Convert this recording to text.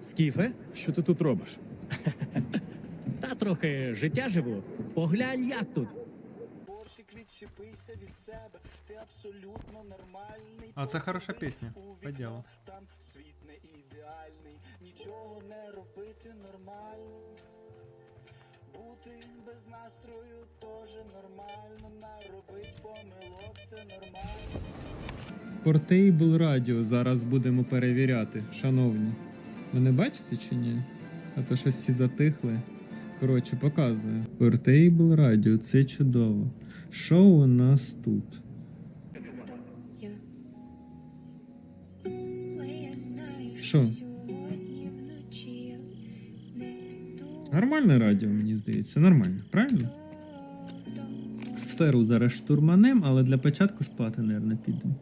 Скіфе? Що ти тут робиш? Та трохи життя живу. Поглянь, як тут. Борщик, відчепися від себе, ти абсолютно нормальний. А це хороша пісня. По ділу. Там світ не ідеальний, нічого не робити нормально. Бути без настрою теж нормально, наробить помилок це нормально. Портейбл радіо зараз будемо перевіряти, шановні. Ви не бачите чи ні? А то щось всі затихли. Коротше, показую. Портейбл радіо, це чудово. Що у нас тут? Що? Нормальне радіо, мені здається, нормально, правильно? Сферу зараз штурманем, але для початку спати, мабуть, підемо.